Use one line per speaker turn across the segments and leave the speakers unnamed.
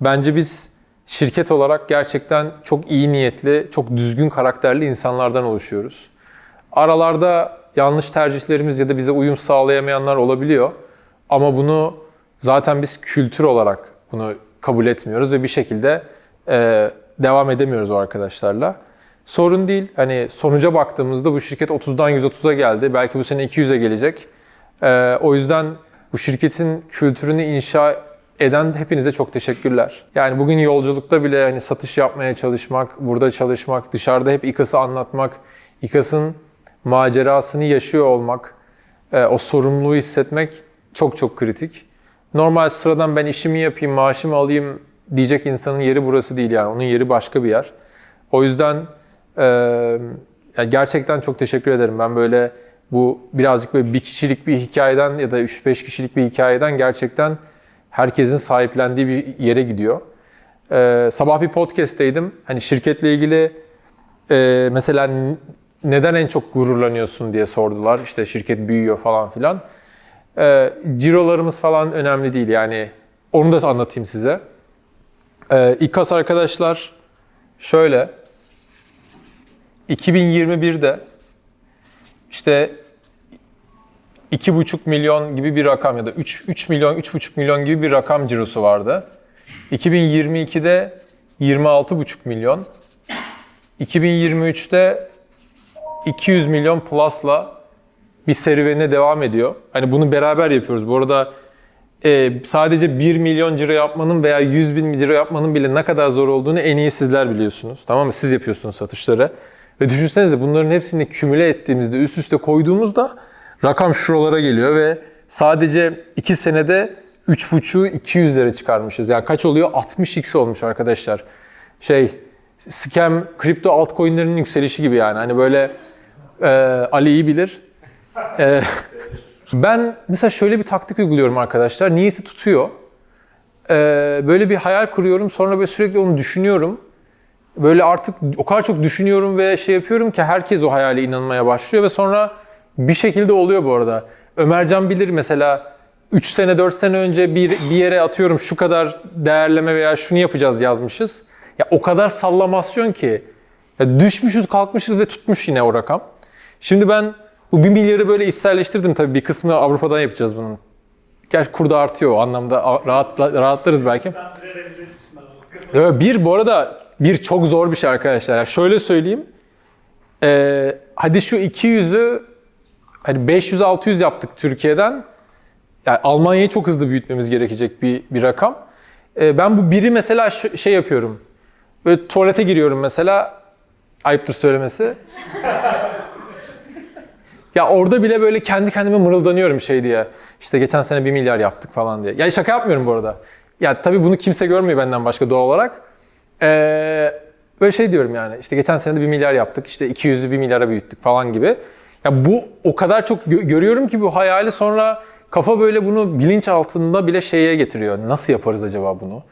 Bence biz şirket olarak gerçekten çok iyi niyetli, çok düzgün karakterli insanlardan oluşuyoruz. Aralarda yanlış tercihlerimiz ya da bize uyum sağlayamayanlar olabiliyor. Ama bunu zaten biz kültür olarak bunu kabul etmiyoruz ve bir şekilde e, devam edemiyoruz o arkadaşlarla. Sorun değil. Hani sonuca baktığımızda bu şirket 30'dan 130'a geldi. Belki bu sene 200'e gelecek. E, o yüzden bu şirketin kültürünü inşa eden hepinize çok teşekkürler. Yani bugün yolculukta bile hani satış yapmaya çalışmak, burada çalışmak, dışarıda hep İKAS'ı anlatmak, İKAS'ın macerasını yaşıyor olmak, e, o sorumluluğu hissetmek çok çok kritik. Normal sıradan ben işimi yapayım, maaşımı alayım diyecek insanın yeri burası değil yani. Onun yeri başka bir yer. O yüzden e, gerçekten çok teşekkür ederim. Ben böyle bu birazcık böyle bir kişilik bir hikayeden ya da 3-5 kişilik bir hikayeden gerçekten herkesin sahiplendiği bir yere gidiyor. Ee, sabah bir podcast'teydim. Hani şirketle ilgili e, mesela neden en çok gururlanıyorsun diye sordular. İşte şirket büyüyor falan filan. Ee, cirolarımız falan önemli değil yani. Onu da anlatayım size. Ee, İKAS arkadaşlar şöyle. 2021'de işte 2,5 milyon gibi bir rakam ya da 3, 3 milyon, 3,5 milyon gibi bir rakam cirosu vardı. 2022'de 26,5 milyon. 2023'te 200 milyon plus'la bir serüvenine devam ediyor. Hani bunu beraber yapıyoruz. Bu arada e, sadece 1 milyon ciro yapmanın veya 100 bin ciro yapmanın bile ne kadar zor olduğunu en iyi sizler biliyorsunuz. Tamam mı? Siz yapıyorsunuz satışları. Ve düşünsenize bunların hepsini kümüle ettiğimizde, üst üste koyduğumuzda rakam şuralara geliyor ve sadece 2 senede 3.5'u 200'lere çıkarmışız. Yani kaç oluyor? 60x olmuş arkadaşlar. Şey, scam, kripto altcoin'lerin yükselişi gibi yani. Hani böyle e, Ali iyi bilir. E, ben mesela şöyle bir taktik uyguluyorum arkadaşlar. Niyeyse tutuyor. E, böyle bir hayal kuruyorum. Sonra böyle sürekli onu düşünüyorum. Böyle artık o kadar çok düşünüyorum ve şey yapıyorum ki herkes o hayale inanmaya başlıyor ve sonra bir şekilde oluyor bu arada. Ömercan bilir mesela 3 sene 4 sene önce bir, bir yere atıyorum şu kadar değerleme veya şunu yapacağız yazmışız. Ya o kadar sallamasyon ki ya düşmüşüz kalkmışız ve tutmuş yine o rakam. Şimdi ben bu 1 milyarı böyle içselleştirdim tabii bir kısmını Avrupa'dan yapacağız bunun. Gerçi kurda artıyor o anlamda rahatla, rahatlarız belki. Evet, bir bu arada bir çok zor bir şey arkadaşlar. Yani şöyle söyleyeyim. Ee, hadi şu 200'ü hani 500-600 yaptık Türkiye'den. Yani Almanya'yı çok hızlı büyütmemiz gerekecek bir, bir rakam. Ee, ben bu biri mesela şey yapıyorum. Böyle tuvalete giriyorum mesela. Ayıptır söylemesi. Ya orada bile böyle kendi kendime mırıldanıyorum şey diye. İşte geçen sene 1 milyar yaptık falan diye. Ya şaka yapmıyorum bu arada. Ya tabii bunu kimse görmüyor benden başka doğal olarak. Ee, böyle şey diyorum yani. İşte geçen sene de 1 milyar yaptık. İşte 200'ü 1 milyara büyüttük falan gibi. Ya bu o kadar çok gö- görüyorum ki bu hayali sonra kafa böyle bunu bilinç altında bile şeye getiriyor. Nasıl yaparız acaba bunu?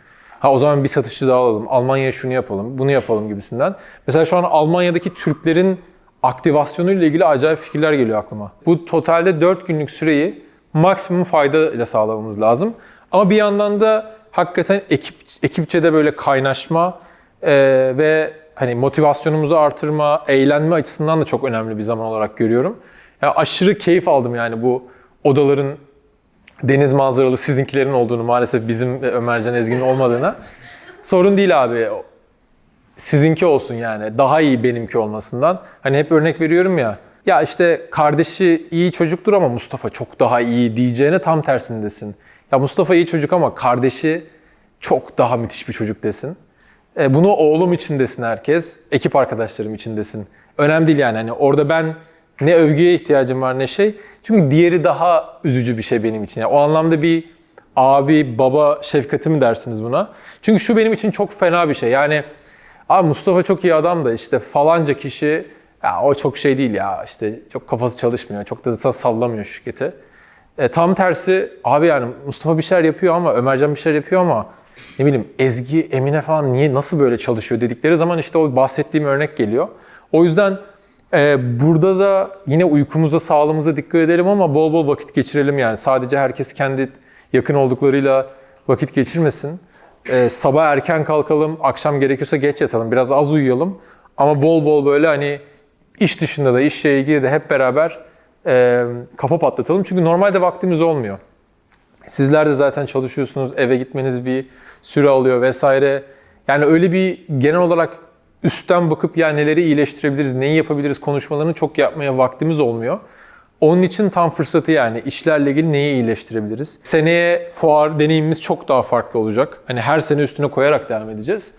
Ha o zaman bir satışçı daha alalım. Almanya'ya şunu yapalım, bunu yapalım gibisinden. Mesela şu an Almanya'daki Türklerin aktivasyonuyla ilgili acayip fikirler geliyor aklıma. Bu totalde 4 günlük süreyi maksimum fayda ile sağlamamız lazım. Ama bir yandan da hakikaten ekip ekipçe de böyle kaynaşma e, ve hani motivasyonumuzu artırma, eğlenme açısından da çok önemli bir zaman olarak görüyorum. Ya aşırı keyif aldım yani bu odaların deniz manzaralı sizinkilerin olduğunu maalesef bizim ve Ömercan Ezgi'nin olmadığına. Sorun değil abi. Sizinki olsun yani. Daha iyi benimki olmasından. Hani hep örnek veriyorum ya. Ya işte kardeşi iyi çocuktur ama Mustafa çok daha iyi diyeceğine tam tersindesin. Ya Mustafa iyi çocuk ama kardeşi çok daha müthiş bir çocuk desin. E, bunu oğlum için desin herkes. Ekip arkadaşlarım için desin. Önemli değil yani. Hani orada ben ne övgüye ihtiyacım var ne şey. Çünkü diğeri daha üzücü bir şey benim için. Yani o anlamda bir abi, baba şefkati mi dersiniz buna? Çünkü şu benim için çok fena bir şey. Yani abi Mustafa çok iyi adam da işte falanca kişi ya o çok şey değil ya işte çok kafası çalışmıyor. Çok da sallamıyor şirketi. E, tam tersi abi yani Mustafa bir şeyler yapıyor ama Ömercan bir şeyler yapıyor ama ne bileyim Ezgi, Emine falan niye nasıl böyle çalışıyor dedikleri zaman işte o bahsettiğim örnek geliyor. O yüzden e, burada da yine uykumuza, sağlığımıza dikkat edelim ama bol bol vakit geçirelim yani. Sadece herkes kendi yakın olduklarıyla vakit geçirmesin. e, sabah erken kalkalım, akşam gerekiyorsa geç yatalım, biraz az uyuyalım. Ama bol bol böyle hani iş dışında da işle ilgili de hep beraber e, kafa patlatalım. Çünkü normalde vaktimiz olmuyor. Sizler de zaten çalışıyorsunuz, eve gitmeniz bir süre alıyor vesaire. Yani öyle bir genel olarak üstten bakıp ya neleri iyileştirebiliriz, neyi yapabiliriz konuşmalarını çok yapmaya vaktimiz olmuyor. Onun için tam fırsatı yani işlerle ilgili neyi iyileştirebiliriz? Seneye fuar deneyimimiz çok daha farklı olacak. Hani her sene üstüne koyarak devam edeceğiz.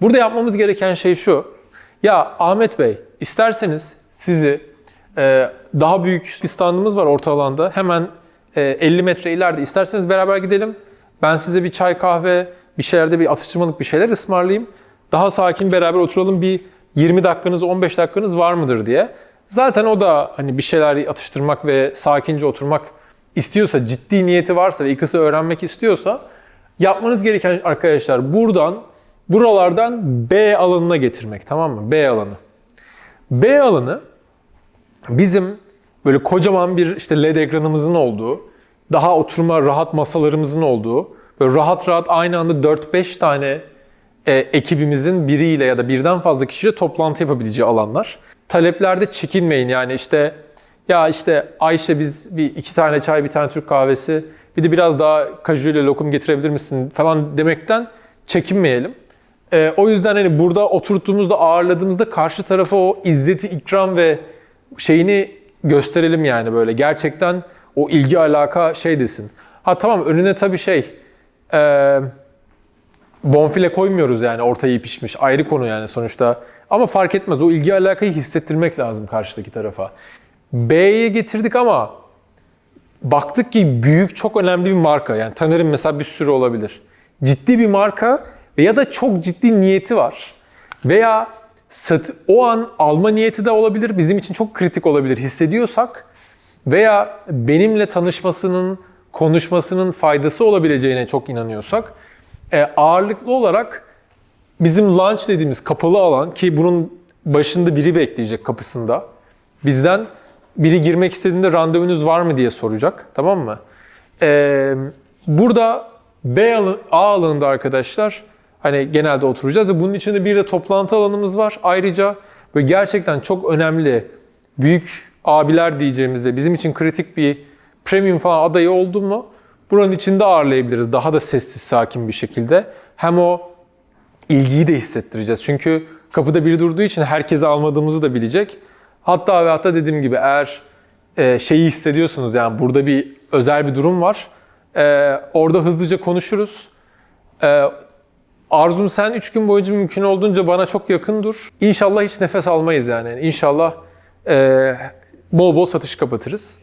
Burada yapmamız gereken şey şu. Ya Ahmet Bey isterseniz sizi e, daha büyük bir standımız var orta alanda. Hemen 50 metre ileride isterseniz beraber gidelim. Ben size bir çay kahve bir şeylerde bir atıştırmalık bir şeyler ısmarlayayım. Daha sakin beraber oturalım bir 20 dakikanız 15 dakikanız var mıdır diye. Zaten o da hani bir şeyler atıştırmak ve sakince oturmak istiyorsa, ciddi niyeti varsa ve ikisi öğrenmek istiyorsa yapmanız gereken arkadaşlar buradan, buralardan B alanına getirmek tamam mı? B alanı. B alanı bizim böyle kocaman bir işte LED ekranımızın olduğu, daha oturma rahat masalarımızın olduğu, böyle rahat rahat aynı anda 4-5 tane e, ekibimizin biriyle ya da birden fazla kişiyle toplantı yapabileceği alanlar. Taleplerde çekinmeyin yani işte ya işte Ayşe biz bir iki tane çay bir tane Türk kahvesi bir de biraz daha kajuyla lokum getirebilir misin falan demekten çekinmeyelim. E, o yüzden hani burada oturttuğumuzda ağırladığımızda karşı tarafa o izzeti ikram ve şeyini gösterelim yani böyle gerçekten o ilgi alaka şey desin. Ha tamam önüne tabii şey e, bonfile koymuyoruz yani orta iyi pişmiş ayrı konu yani sonuçta. Ama fark etmez o ilgi alakayı hissettirmek lazım karşıdaki tarafa. B'ye getirdik ama baktık ki büyük çok önemli bir marka yani tanırım mesela bir sürü olabilir. Ciddi bir marka ya da çok ciddi niyeti var. Veya sat, o an alma niyeti de olabilir. Bizim için çok kritik olabilir hissediyorsak veya benimle tanışmasının, konuşmasının faydası olabileceğine çok inanıyorsak e, ağırlıklı olarak bizim launch dediğimiz kapalı alan ki bunun başında biri bekleyecek kapısında. Bizden biri girmek istediğinde randevunuz var mı diye soracak. Tamam mı? Ee, burada B alan, A alanında arkadaşlar hani genelde oturacağız ve bunun içinde bir de toplantı alanımız var. Ayrıca böyle gerçekten çok önemli büyük abiler diyeceğimizde bizim için kritik bir premium falan adayı oldu mu buranın içinde ağırlayabiliriz daha da sessiz sakin bir şekilde. Hem o ilgiyi de hissettireceğiz. Çünkü kapıda biri durduğu için herkese almadığımızı da bilecek. Hatta ve hatta dediğim gibi eğer e, şeyi hissediyorsunuz yani burada bir özel bir durum var. E, orada hızlıca konuşuruz. Arzum sen 3 gün boyunca mümkün olduğunca bana çok yakın dur. İnşallah hiç nefes almayız yani. İnşallah e, bol bol satış kapatırız.